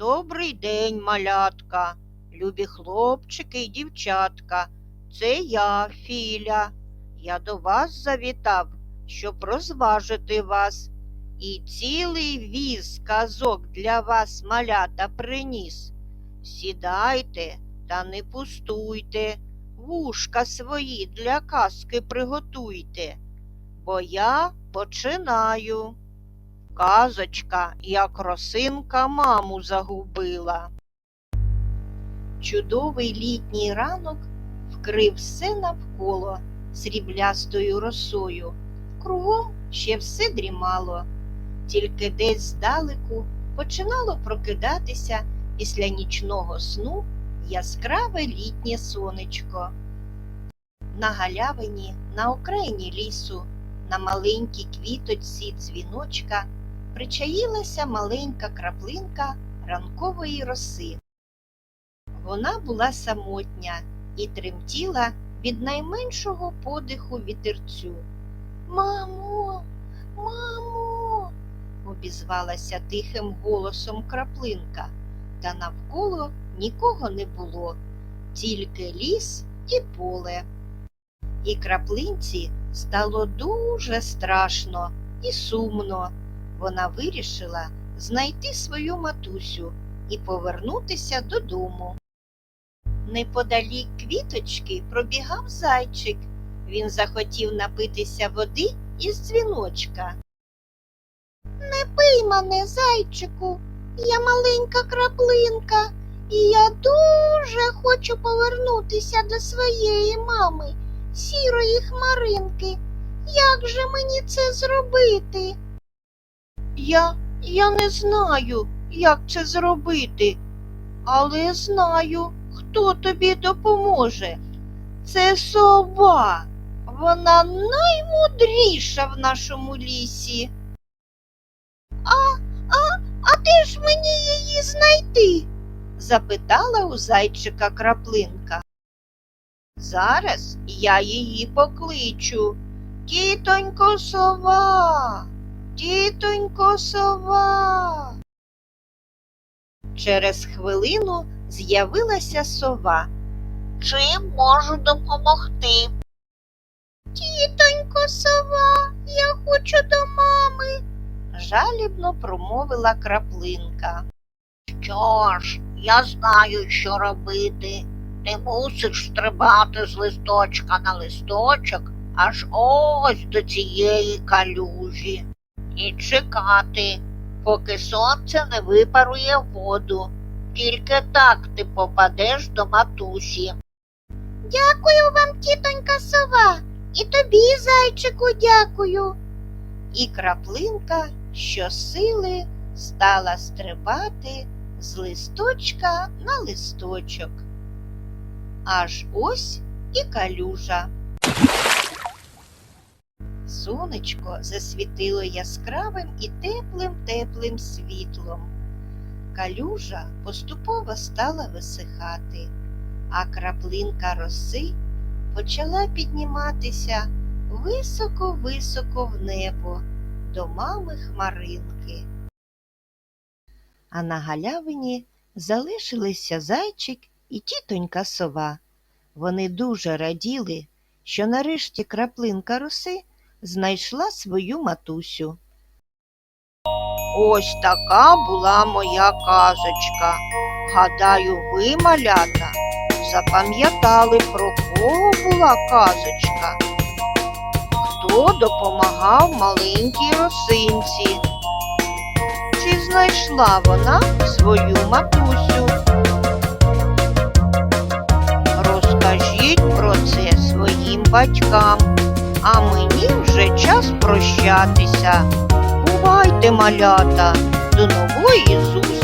Добрий день, малятка, любі хлопчики і дівчатка. Це я, Філя. Я до вас завітав, щоб розважити вас. І цілий віз казок для вас, малята, приніс. Сідайте та не пустуйте, вушка свої для казки приготуйте, бо я починаю. Казочка, як росинка маму загубила. Чудовий літній ранок вкрив все навколо сріблястою росою. Кругом ще все дрімало, тільки десь здалеку починало прокидатися після нічного сну яскраве літнє сонечко. На галявині, на окраїні лісу, на маленькій квіточці дзвіночка причаїлася маленька краплинка ранкової роси. Вона була самотня і тремтіла від найменшого подиху вітерцю. Мамо, мамо, обізвалася тихим голосом краплинка, та навколо нікого не було, тільки ліс і поле. І краплинці стало дуже страшно і сумно вона вирішила знайти свою матусю і повернутися додому. Неподалік квіточки пробігав зайчик. Він захотів напитися води із дзвіночка. Не пий мене, зайчику, я маленька краплинка, дуже хочу повернутися до своєї мами, сірої хмаринки. Як же мені це зробити? Я, я не знаю, як це зробити, але знаю, хто тобі допоможе. Це сова. Вона наймудріша в нашому лісі. А, а, а де ж мені її знайти? Запитала у зайчика краплинка. Зараз я її покличу. Тітонько сова. Тітонько сова. Через хвилину з'явилася сова. Чим можу допомогти? Тітонько сова, я хочу до мами, жалібно промовила краплинка. Що ж, я знаю, що робити. Ти мусиш стрибати з листочка на листочок аж ось до цієї калюжі і чекати, поки сонце не випарує воду. Тільки так ти попадеш до матусі. Дякую вам, тітонька сова, і тобі, зайчику, дякую. І краплинка щосили стала стрибати з листочка на листочок. Аж ось і калюжа. Сонечко засвітило яскравим і теплим теплим світлом. Калюжа поступово стала висихати, а краплинка роси почала підніматися високо-високо в небо до мами хмаринки. А на галявині залишилися зайчик і тітонька сова. Вони дуже раділи, що нарешті краплинка роси знайшла свою матусю. Ось така була моя казочка. Гадаю, ви, малята, запам'ятали, про кого була казочка? Хто допомагав маленькій росинці? Чи знайшла вона свою матусю? Розкажіть про це своїм батькам. А мені вже час прощатися. Бувайте, малята, до нової зустрічі!